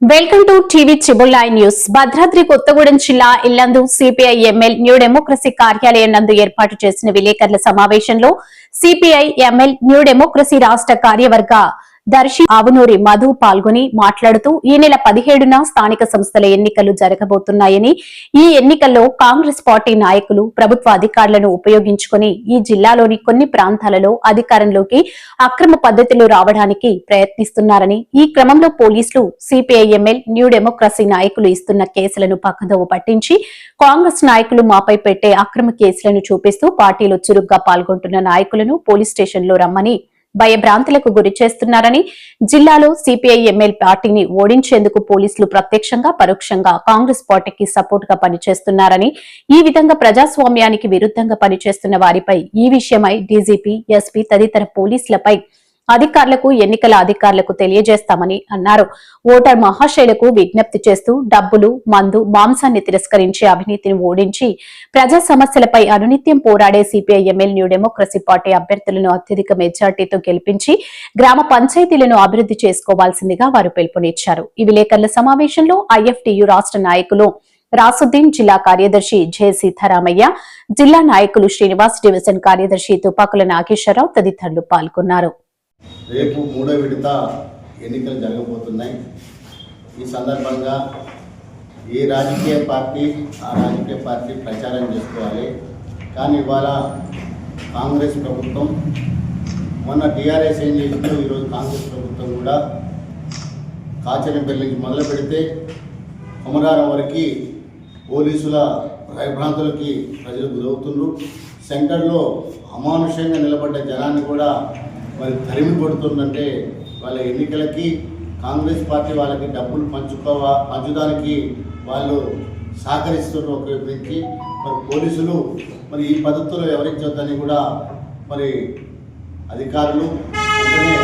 Welcome to TV triple nine news. Bhadradri Kothagudem జిల్లా Yellandu CPI ML New Democracy కార్యాలయం నందు ఏర్పాటు చేసిన విలేకరుల సమావేశంలో సిపిఐ ఎంఎల్ న్యూ డెమోక్రసీ రాష్ట్ర కార్యవర్గ దర్శి ఆవునూరి మధు పాల్గొని మాట్లాడుతూ ఈ నెల పదిహేడున స్థానిక సంస్థల ఎన్నికలు జరగబోతున్నాయని ఈ ఎన్నికల్లో కాంగ్రెస్ పార్టీ నాయకులు ప్రభుత్వ అధికారులను ఉపయోగించుకుని ఈ జిల్లాలోని కొన్ని ప్రాంతాలలో అధికారంలోకి అక్రమ పద్ధతిలో రావడానికి ప్రయత్నిస్తున్నారని ఈ క్రమంలో పోలీసులు సిపిఐఎంఎల్ న్యూ డెమోక్రసీ నాయకులు ఇస్తున్న కేసులను పక్కదోవ పట్టించి కాంగ్రెస్ నాయకులు మాపై పెట్టే అక్రమ కేసులను చూపిస్తూ పార్టీలో చురుగ్గా పాల్గొంటున్న నాయకులను పోలీస్ స్టేషన్లో రమ్మని భయభ్రాంతులకు గురి చేస్తున్నారని జిల్లాలో సిపిఐ ఎమ్మెల్ పార్టీని ఓడించేందుకు పోలీసులు ప్రత్యక్షంగా పరోక్షంగా కాంగ్రెస్ పార్టీకి సపోర్ట్గా పనిచేస్తున్నారని ఈ విధంగా ప్రజాస్వామ్యానికి విరుద్ధంగా పనిచేస్తున్న వారిపై ఈ విషయమై డీజీపీ ఎస్పీ తదితర పోలీసులపై అధికారులకు ఎన్నికల అధికారులకు తెలియజేస్తామని అన్నారు. ఓటర్ మహాశైలకు విజ్ఞప్తి చేస్తూ డబ్బులు మందు మాంసాన్ని తిరస్కరించి అవినీతిని ఓడించి ప్రజా సమస్యలపై అనునిత్యం పోరాడే CPI ML New Democracy party అభ్యర్థులను అత్యధిక మెజార్టీతో గెలిపించి గ్రామ పంచాయతీలను అభివృద్ధి చేసుకోవాల్సిందిగా వారు పిలుపునిచ్చారు. ఈ విలేకరుల సమావేశంలో ఐఎఫ్టియు రాష్ట్ర నాయకులు రాసుద్దీన్ జిల్లా కార్యదర్శి జె సీతారామయ్య జిల్లా నాయకులు శ్రీనివాస్ డివిజన్ కార్యదర్శి తుపాకుల నాగేశ్వరరావు తదితరులు పాల్గొన్నారు. రేపు మూడో విడత ఎన్నికలు జరగబోతున్నాయి. ఈ సందర్భంగా ఏ రాజకీయ పార్టీ ఆ రాజకీయ పార్టీ ప్రచారం చేసుకోవాలి. కానీ ఇవాళ కాంగ్రెస్ ప్రభుత్వం మొన్న టీఆర్ఎస్ ఏం చేసిందో ఈరోజు కాంగ్రెస్ ప్రభుత్వం కూడా కాచనపల్లి నుంచి మొదలు పెడితే కొమరారం వరకు పోలీసుల భయభ్రాంతులకి ప్రజలు గురవుతున్నారు సెంటర్లో అమానుషంగా నిలబడ్డ జనాన్ని కూడా మరి తరిమి కొడుతుందంటే వాళ్ళ ఎన్నికలకి కాంగ్రెస్ పార్టీ వాళ్ళకి డబ్బులు పంచుకోవా పంచడానికి వాళ్ళు సహకరిస్తున్న ఒక వ్యక్తి మరి పోలీసులు మరి ఈ పద్ధతిలో వివరించొద్దని కూడా మరి అధికారులు వెంటనే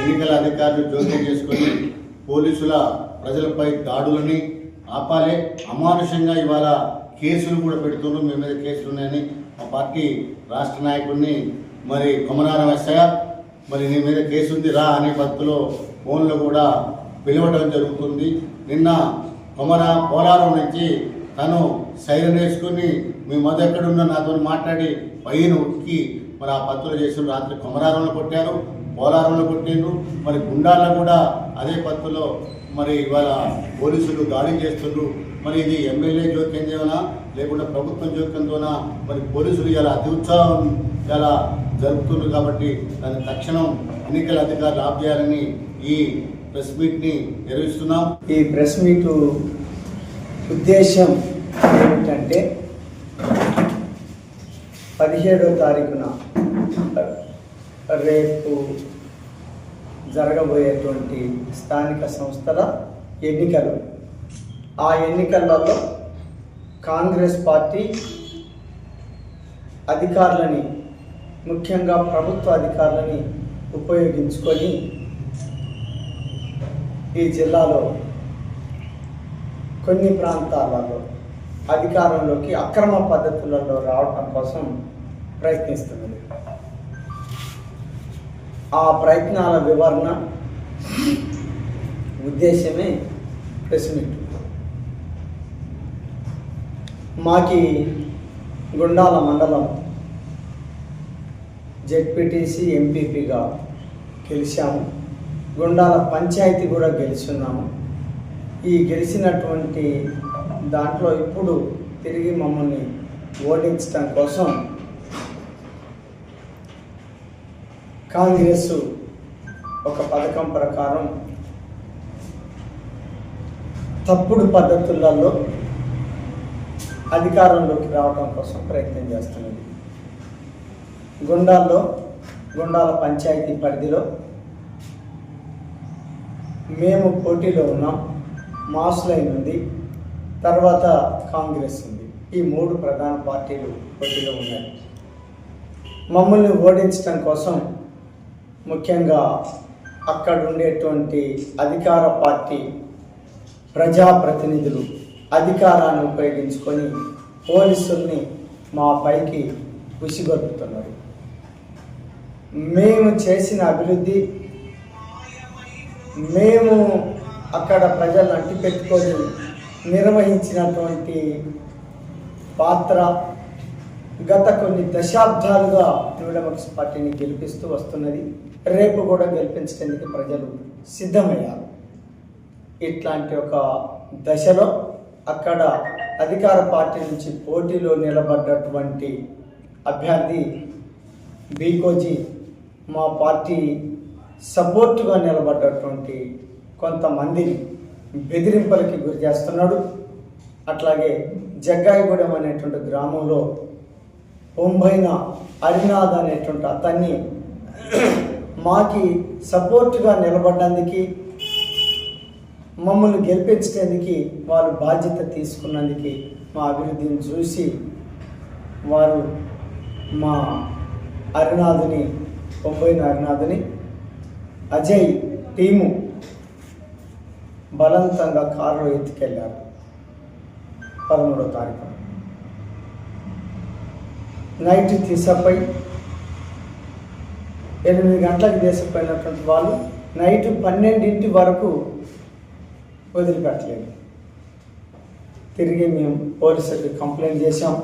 ఎన్నికల అధికారులు జోక్యం చేసుకొని పోలీసుల ప్రజలపై దాడులని ఆపాలి. అమానుషంగా ఇవాళ కేసులు కూడా పెడుతున్నారు. మీ మీద కేసులు ఉన్నాయని మా పార్టీ రాష్ట్ర నాయకుడిని మరి కొమరారం ఎస్ఐ మరి నీ మీద కేసు ఉంది రా అనే పత్తులో ఫోన్లో కూడా పిలవడం జరుగుతుంది. నిన్న కొమరా పోలారం నుంచి తను సైరన్ వేసుకుని మీ మధు ఎక్కడున్నా నాతో మాట్లాడి పైన ఉక్కి మరి ఆ పత్తులు చేసిన రాత్రి కొమరారంలో కొట్టారు పోలారంలో కొట్టిండ్రు. మరి గుండాల్లో కూడా అదే పత్తులో మరి ఇవాళ పోలీసులు దాడి చేస్తుండ్రు. మరి ఇది ఎమ్మెల్యే జోక్యం చేయనా లేకుండా ప్రభుత్వం జోక్యంతోనా? మరి పోలీసులు ఇలా అతి ఉత్సాహం ఇలా జరుపుతుంది కాబట్టి దాన్ని తక్షణం ఎన్నికల అధికారులు ఆఫ్ చేయాలని ఈ ప్రెస్ మీట్ని నిర్వహిస్తున్నాం. ఈ ప్రెస్ మీటు ఉద్దేశం ఏమిటంటే పదిహేడో తారీఖున రేపు జరగబోయేటువంటి స్థానిక సంస్థల ఎన్నికలు. ఆ ఎన్నికలలో కాంగ్రెస్ పార్టీ అధికారులని ముఖ్యంగా ప్రభుత్వ అధికారులని ఉపయోగించుకొని ఈ జిల్లాలో కొన్ని ప్రాంతాలలో అధికారంలోకి అక్రమ పద్ధతులలో రావటం కోసం ప్రయత్నిస్తున్నది. ఆ ప్రయత్నాల వివరణ ఉద్దేశమే ప్రెస్ మీట్ మాకి గుండాల మండలం జెడ్పీటీసీ ఎంపీపీగా గెలిచాము. గుండాల పంచాయతీ కూడా గెలుచున్నాము. ఈ గెలిచినటువంటి దాంట్లో ఇప్పుడు తిరిగి మమ్మల్ని ఓడించడం కోసం కాంగ్రెస్ ఒక పథకం ప్రకారం తప్పుడు పద్ధతులలో అధికారంలోకి రావడం కోసం ప్రయత్నం చేస్తున్నది. గుండాల్లో గుండాల పంచాయతీ పరిధిలో మేము పోటీలో ఉన్నాం. మాస్ లైన్ ఉంది. తర్వాత కాంగ్రెస్ ఉంది. ఈ మూడు ప్రధాన పార్టీలు పోటీలో ఉన్నాయి. మమ్మల్ని ఓడించడం కోసం ముఖ్యంగా అక్కడ ఉండేటువంటి అధికార పార్టీ ప్రజాప్రతినిధులు అధికారాన్ని ఉపయోగించుకొని పోలీసుల్ని మా పైకి ఉసిగొట్టుతున్నారు. మేము చేసిన అభివృద్ధి మేము అక్కడ ప్రజలను అంటిపెట్టుకొని నిర్వహించినటువంటి పాత్ర గత కొన్ని దశాబ్దాలుగా న్యూ పార్టీని గెలిపిస్తూ వస్తున్నది. రేపు కూడా గెలిపించడానికి ప్రజలు సిద్ధమయ్యారు. ఇట్లాంటి ఒక దశలో అక్కడ అధికార పార్టీ నుంచి పోటీలో నిలబడ్డటువంటి అభ్యర్థి బీకోజీ మా పార్టీ సపోర్టుగా నిలబడ్డటువంటి కొంతమందిని బెదిరింపులకి గురి చేస్తున్నాడు. అట్లాగే జగ్గాయిగూడెం అనేటువంటి గ్రామంలో పొంబైన హరినాథ్ అనేటువంటి అతన్ని మాకి సపోర్టుగా నిలబడ్డానికి మమ్మల్ని గెలిపించడానికి వారు బాధ్యత తీసుకున్నందుకు మా అభివృద్ధిని చూసి వారు మా అరినాథుని బొంబాయి హరినాథుని అజయ్ టీము బలవంతంగా కారులో ఎత్తుకెళ్ళారు పదమూడో తారీఖు. నైట్ దిశపై ఎనిమిది గంటలకు దేశపోయినటువంటి వాళ్ళు నైట్ పన్నెండింటి వరకు వదిలిపెట్టలేదు. తిరిగి మేము పోలీసులకు కంప్లైంట్ చేశాం.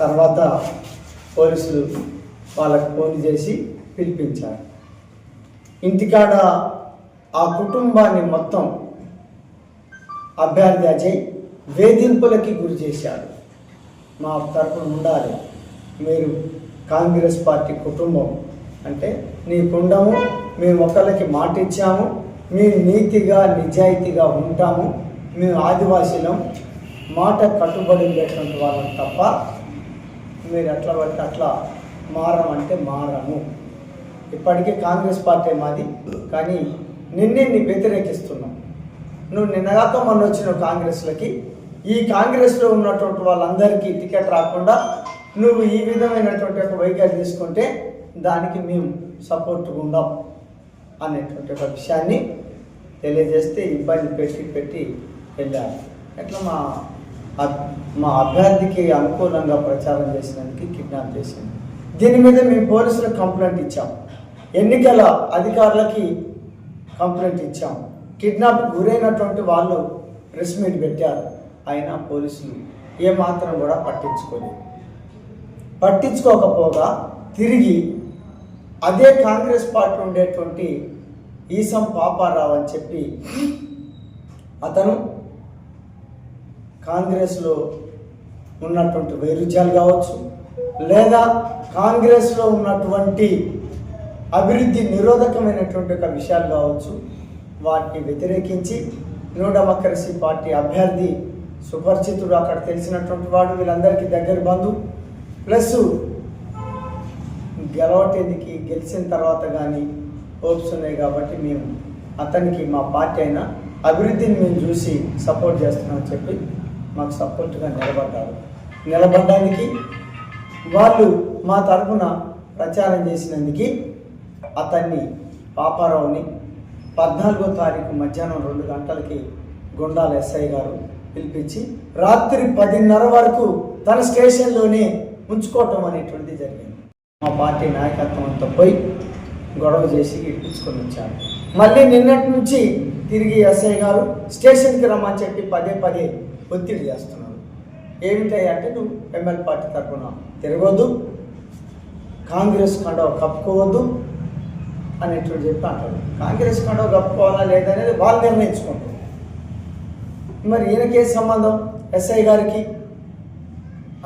తర్వాత పోలీసులు వాళ్ళకు ఫోన్ చేసి పిలిపించారు. ఇంటికాడ ఆ కుటుంబాన్ని మొత్తం అభ్యర్థి అజయ్ వేధింపులకి గురి చేశాడు. మా తరపున ఉండాలి. మీరు కాంగ్రెస్ పార్టీ కుటుంబం అంటే నీకుండము మేము ఒకళ్ళకి మాట ఇచ్చాము మేము నీతిగా నిజాయితీగా ఉంటాము మేము ఆదివాసీలం మాట కట్టుబడి ఉండేటువంటి వాళ్ళం తప్ప మీరు ఎట్లా పడితే అట్లా మారం అంటే మారము ఇప్పటికీ కాంగ్రెస్ పార్టీ మాది కానీ నిన్నే నీ వ్యతిరేకిస్తున్నాం. నువ్వు నిన్నగాక మొన్న వచ్చిన కాంగ్రెస్లకి. ఈ కాంగ్రెస్లో ఉన్నటువంటి వాళ్ళందరికీ టికెట్ రాకుండా నువ్వు ఈ విధమైనటువంటి ఒక వైఖరి తీసుకుంటే దానికి మేము సపోర్ట్గా ఉందాం అనేటువంటి ఒక విషయాన్ని తెలియజేస్తే ఇబ్బంది పెట్టి పెట్టి వెళ్ళారు. ఎట్లా మా మా అభ్యర్థికి అనుకూలంగా ప్రచారం చేసినందుకు కిడ్నాప్ చేసింది. దీని మీద మేము పోలీసులకు కంప్లైంట్ ఇచ్చాం. ఎన్నికల అధికారులకి కంప్లైంట్ ఇచ్చాం. కిడ్నాప్ గురైనటువంటి వాళ్ళు ప్రెస్ మీట్ పెట్టారు. అయినా పోలీసులు ఏమాత్రం కూడా పట్టించుకోలేదు. పట్టించుకోకపోగా తిరిగి అదే కాంగ్రెస్ పార్టీ ఉండేటువంటి ఈసం పాపారావు అని చెప్పి అతను కాంగ్రెస్లో ఉన్నటువంటి వైరుధ్యాలు కావచ్చు లేదా కాంగ్రెస్లో ఉన్నటువంటి అభివృద్ధి నిరోధకమైనటువంటి ఒక విషయాలు కావచ్చు వాటిని వ్యతిరేకించి న్యూ డెమోక్రసీ పార్టీ అభ్యర్థి సుపరిచితుడు అక్కడ తెలిసినటువంటి వాడు వీళ్ళందరికీ దగ్గర బంధు. ప్లస్ గెలవటేందుకు గెలిచిన తర్వాత కానీ హోప్స్ ఉన్నాయి కాబట్టి మేము అతనికి మా పార్టీ అయినా అభివృద్ధిని మేము చూసి సపోర్ట్ చేస్తున్నామని చెప్పి మాకు సపోర్ట్గా నిలబడ్డారు. నిలబడడానికి వాళ్ళు మా తరఫున ప్రచారం చేసినందుకు అతన్ని పాపారావుని పద్నాలుగో తారీఖు మధ్యాహ్నం రెండు గంటలకి గుండాల ఎస్ఐ గారు పిలిపించి రాత్రి పదిన్నర వరకు తన స్టేషన్లోనే ఉంచుకోవటం అనేటువంటిది జరిగింది. మా పార్టీ నాయకత్వం అంతా పోయి గొడవ చేసి ఇప్పించుకొని వచ్చారు. మళ్ళీ నిన్నటి నుంచి తిరిగి ఎస్ఐ గారు స్టేషన్కి రమ్మని చెప్పి పదే పదే ఒత్తిడి చేస్తున్నారు. ఏమిటాయి అంటే నువ్వు ఎంఎల్ పార్టీ తరఫున తిరగొద్దు. కాంగ్రెస్ కండవ కప్పుకోవద్దు అనేటువంటి చెప్పి అంటారు కాంగ్రెస్ కండవ కప్పుకోవాలా లేదనేది వాళ్ళు నిర్ణయించుకుంటారు. మరి ఈయనకే సంబంధం? ఎస్ఐ గారికి?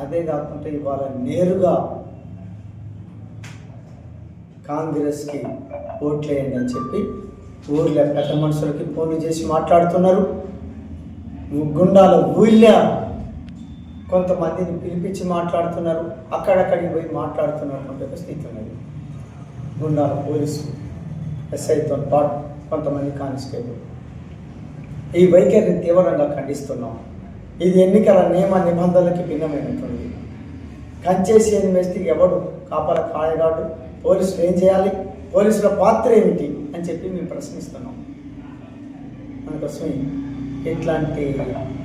అదే కాకుండా ఇవాళ నేరుగా కాంగ్రెస్కి ఓట్లేయండి అని చెప్పి ఊర్లో పెద్ద మనుషులకి ఫోన్లు చేసి మాట్లాడుతున్నారు. గుండాల ఊళ్ళ కొంతమందిని పిలిపించి మాట్లాడుతున్నారు అక్కడక్కడికి పోయి మాట్లాడుతున్నటువంటి ఒక స్థితి ఉన్నది. గుండాల పోలీసు ఎస్ఐతో పాటు కొంతమంది కానిస్టేబుల్. ఈ వైఖరిని తీవ్రంగా ఖండిస్తున్నాం. ఇది ఎన్నికల నియమ నిబంధనలకి భిన్నమైనటువంటిది. కంచేసి వేస్తే ఎవడు కాపల కాయగాడు? పోలీసులు ఏం చేయాలి? పోలీసుల పాత్ర ఏమిటి? అని చెప్పి మేము ప్రశ్నిస్తున్నాం. అందుకోసం ఇట్లాంటి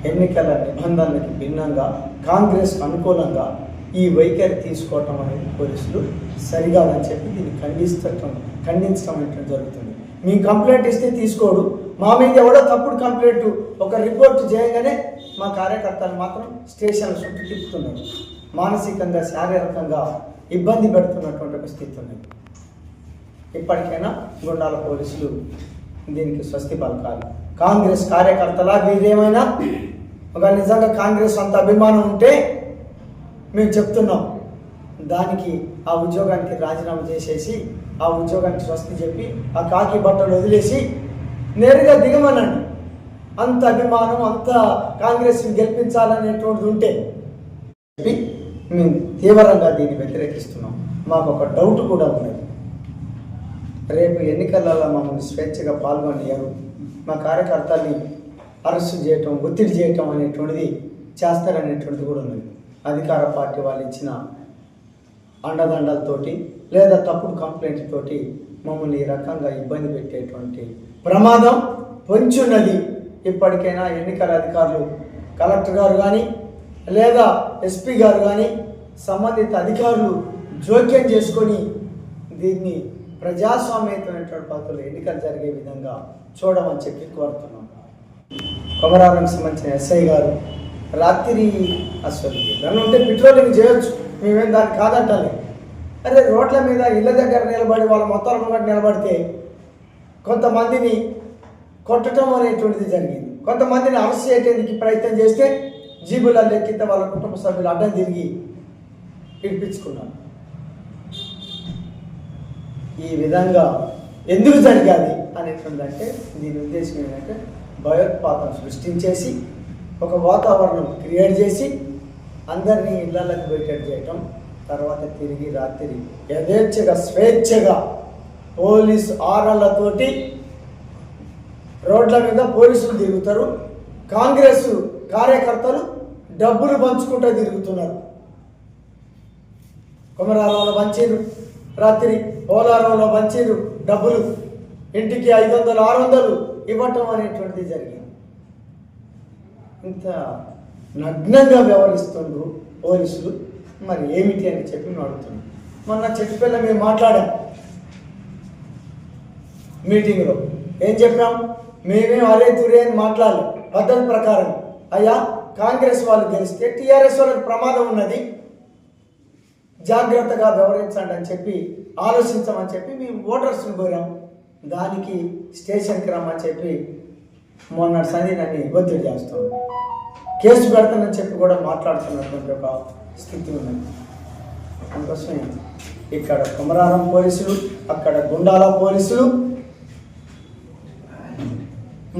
ఎన్నికల నిబంధనలకు భిన్నంగా కాంగ్రెస్ అనుకూలంగా ఈ వైఖరి తీసుకోవటం అనేది పోలీసులు సరికాదని చెప్పి దీన్ని ఖండిస్తటం ఖండించడం అనేటువంటి జరుగుతుంది. మీ కంప్లైంట్ ఇస్తే తీసుకోడు. మా మీద ఎవడో తప్పుడు కంప్లైంట్ ఒక రిపోర్ట్ చేయగానే మా కార్యకర్తలు మాత్రం స్టేషన్ చుట్టూ తిప్పుతున్నారు. మానసికంగా శారీరకంగా ఇబ్బంది పెడుతున్నటువంటి ఒక స్థితి ఉన్నది ఇప్పటికైనా గుండాల పోలీసులు దీనికి స్వస్తి పలకాలి. కాంగ్రెస్ కార్యకర్తలా మీరేమైనా ఒక నిజంగా కాంగ్రెస్ అంత అభిమానం ఉంటే మేము చెప్తున్నాం. దానికి ఆ ఉద్యోగానికి రాజీనామా చేసేసి ఆ ఉద్యోగానికి స్వస్తి చెప్పి ఆ కాకి బట్టలు వదిలేసి నేరుగా దిగమనండి. అంత అభిమానం అంత కాంగ్రెస్ గెలిపించాలనేటువంటిది ఉంటే చెప్పి మేము తీవ్రంగా దీన్ని వ్యతిరేకిస్తున్నాం. మాకు ఒక డౌట్ కూడా ఉన్నది. రేపు ఎన్నికలలో మమ్మల్ని స్వేచ్ఛగా పాల్గొనియారు మా కార్యకర్తల్ని అరెస్టు చేయటం ఒత్తిడి చేయటం అనేటువంటిది చేస్తారనేటువంటిది కూడా ఉన్నది. అధికార పార్టీ వాళ్ళు ఇచ్చిన అండదండలతోటి లేదా తప్పుడు కంప్లైంట్ తోటి మమ్మల్ని ఈ రకంగా ఇబ్బంది పెట్టేటువంటి ప్రమాదం పొంచున్నది ఇప్పటికైనా ఎన్నికల అధికారులు కలెక్టర్ గారు కానీ లేదా ఎస్పీ గారు కానీ సంబంధిత అధికారులు జోక్యం చేసుకొని దీన్ని ప్రజాస్వామ్యమైనటువంటి పద్ధతులు ఎన్నికలు జరిగే విధంగా చూడమని చెప్పి కోరుతున్నాం. కొమరాలకు సంబంధించిన ఎస్ఐ గారు రాత్రి అసలు నన్ను ఉంటే పెట్రోలింగ్ చేయొచ్చు. మేమేం దాన్ని కాదంటాలి. అదే రోడ్ల మీద ఇళ్ళ దగ్గర నిలబడి వాళ్ళ మొత్తాల ముంగట నిలబడితే కొంతమందిని కొట్టడం అనేటువంటిది జరిగింది. కొంతమందిని అరెస్ట్ చేయడానికి ప్రయత్నం చేస్తే జీబుల లెక్కితే వాళ్ళ కుటుంబ సభ్యులు అడ్డం తిరిగి పిలిపించుకున్నారు ఈ విధంగా ఎందుకు జరిగాది అనేటువంటి అంటే దీని ఉద్దేశం ఏంటంటే భయోత్పాతం సృష్టించేసి ఒక వాతావరణం క్రియేట్ చేసి అందరినీ ఇళ్ళకి పెట్టేట్ చేయటం తర్వాత తిరిగి రాత్రి యథేచ్ఛగా స్వేచ్ఛగా పోలీస్ ఆరళ్ళతోటి రోడ్ల మీద పోలీసులు తిరుగుతారు కాంగ్రెస్ కార్యకర్తలు డబ్బులు పంచుకుంటూ తిరుగుతున్నారు. కుమరారంలో పంచారు రాత్రి పోలారంలో పంచారు డబ్బులు ఇంటికి ఐదు వందలు ఆరు వందలు ఇవ్వటం అనేటువంటిది జరిగింది. ఇంత నగ్నంగా వ్యవహరిస్తుండ్రు పోలీసులు. మరి ఏమిటి అని చెప్పి మేము అడుగుతున్నాం. మొన్న చెట్టుపల్ల మేము మాట్లాడాం. మీటింగ్లో ఏం చెప్పాం? మేమే అరే తురే అని మాట్లాడాలి. పద్ధతి ప్రకారం. అయ్యా కాంగ్రెస్ వాళ్ళు గెలిస్తే టీఆర్ఎస్ వాళ్ళకి ప్రమాదం ఉన్నది. జాగ్రత్తగా వ్యవహరించండి అని చెప్పి ఆలోచించమని చెప్పి మేము ఓటర్స్ని కోరాం. దానికి స్టేషన్కి రమ్మని చెప్పి మొన్న సంధి నన్ను ఒత్తిడి చేస్తాం కేసు పెడతానని చెప్పి కూడా మాట్లాడుతున్నటువంటి ఒక స్థితి ఉన్నది. అందుకోసమే ఇక్కడ కుమరారం పోలీసులు అక్కడ గుండాల పోలీసులు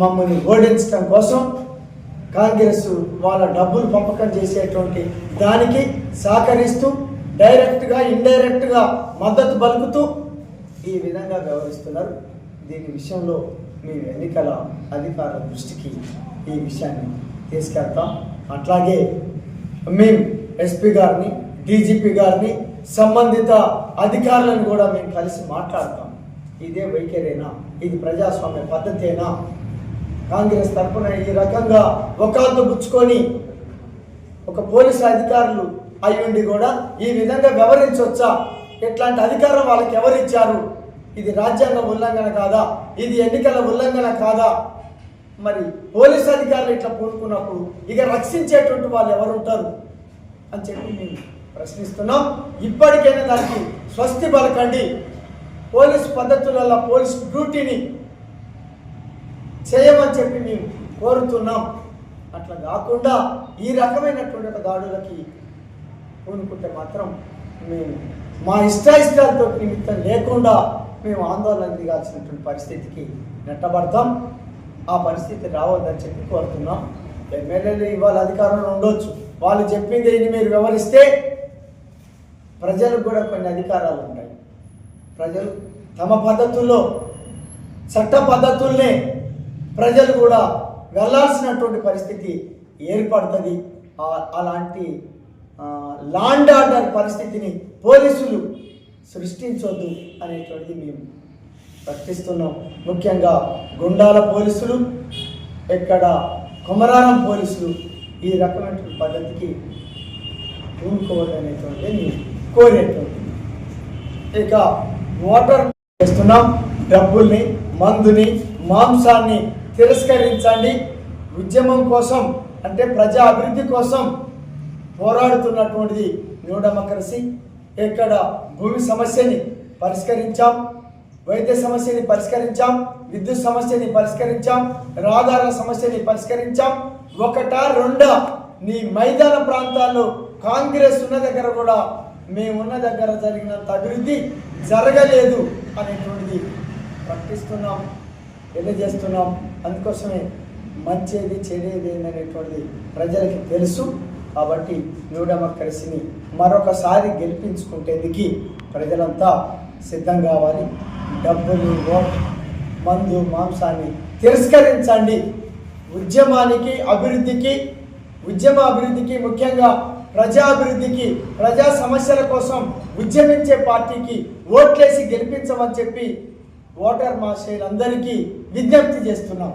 మమ్మల్ని ఓడించడం కోసం కాంగ్రెస్ వాళ్ళ డబ్బులు పంపకం చేసేటువంటి దానికి సహకరిస్తూ డైరెక్ట్గా ఇండైరెక్ట్గా మద్దతు పలుకుతూ ఈ విధంగా వ్యవహరిస్తున్నారు. దీని విషయంలో మేము ఎన్నికల అధికారుల దృష్టికి ఈ విషయాన్ని తీసుకెళ్తాం. అట్లాగే మేము ఎస్పీ గారిని డీజీపీ గారిని సంబంధిత అధికారులను కూడా మేము కలిసి మాట్లాడతాం. ఇదే వైఖరేనా? ఇది ప్రజాస్వామ్య పద్ధతేనా? కాంగ్రెస్ తరఫున ఈ రకంగా ఒకళ్ళు పుచ్చుకొని ఒక పోలీసు అధికారులు అయ్యుండి కూడా ఈ విధంగా వ్యవహరించవచ్చా ఇట్లాంటి అధికారం వాళ్ళకి ఎవరిచ్చారు ఇది రాజ్యాంగ ఉల్లంఘన కాదా? ఇది ఎన్నికల ఉల్లంఘన కాదా? మరి పోలీస్ అధికారులు ఇట్లా పూనుకున్నప్పుడు ఇక రక్షించేటువంటి వాళ్ళు ఎవరు ఉంటారు అని చెప్పి మేము ప్రశ్నిస్తున్నాం. ఇప్పటికైనా దానికి స్వస్తి పలకండి. పోలీస్ పద్ధతులలో పోలీస్ డ్యూటీని చేయమని చెప్పి మేము కోరుతున్నాం. అట్లా కాకుండా ఈ రకమైనటువంటి దాడులకి కోనుకుంటే మాత్రం మేము మా ఇష్టాయిష్టాలతో నిమిత్తం లేకుండా మేము ఆందోళన దిగాల్సినటువంటి పరిస్థితికి నెట్టబడతాం. ఆ పరిస్థితి రావద్దని చెప్పి కోరుతున్నాం. ఎమ్మెల్యేలు ఇవాళ అధికారంలో ఉండొచ్చు. వాళ్ళు చెప్పింది ఇది మీరు వివరిస్తే ప్రజలకు కూడా కొన్ని అధికారాలు ఉంటాయి. ప్రజలు తమ పద్ధతుల్లో చట్ట పద్ధతుల్నే ప్రజలు కూడా వెళ్ళాల్సినటువంటి పరిస్థితి ఏర్పడుతుంది. అలాంటి లాండ్ ఆర్డర్ పరిస్థితిని పోలీసులు సృష్టించొద్దు అనేటువంటిది మేము ప్రకటిస్తున్నాం. ముఖ్యంగా గుండాల పోలీసులు ఇక్కడ కుమరారం పోలీసులు ఈ రకమైనటువంటి పద్ధతికి పూనుకోవద్దు అనేటువంటిది మేము కోరేటువంటి ఇక ఓటర్ చేస్తున్నాం డబ్బుల్ని మందుని మాంసాన్ని తిరస్కరించండి. ఉద్యమం కోసం అంటే ప్రజా అభివృద్ధి కోసం పోరాడుతున్నటువంటిది న్యూ డెమోక్రసీ ఇక్కడ భూమి సమస్యని పరిష్కరించాం వైద్య సమస్యని పరిష్కరించాం విద్యుత్ సమస్యని పరిష్కరించాం రహదారుల సమస్యని పరిష్కరించాం. ఒకటా రెండా నీ మైదాన ప్రాంతాల్లో కాంగ్రెస్ ఉన్న దగ్గర కూడా మేమున్న దగ్గర జరిగినంత అభివృద్ధి జరగలేదు అనేటువంటిది ప్రకటిస్తున్నాం తెలియజేస్తున్నాం. అందుకోసమే మంచిది చెడేది అనేటువంటిది ప్రజలకి తెలుసు. కాబట్టి న్యూ డెమోక్రసీని మరొకసారి గెలిపించుకుంటేందుకు ప్రజలంతా సిద్ధం కావాలి. డబ్బులు మందు మాంసాన్ని తిరస్కరించండి. ఉద్యమానికి అభివృద్ధికి ఉద్యమ అభివృద్ధికి ముఖ్యంగా ప్రజా అభివృద్ధికి ప్రజా సమస్యల కోసం ఉద్యమించే పార్టీకి ఓట్లేసి గెలిపించమని చెప్పి ఓటర్ మాషేలందరికీ విజ్ఞప్తి చేస్తున్నాం.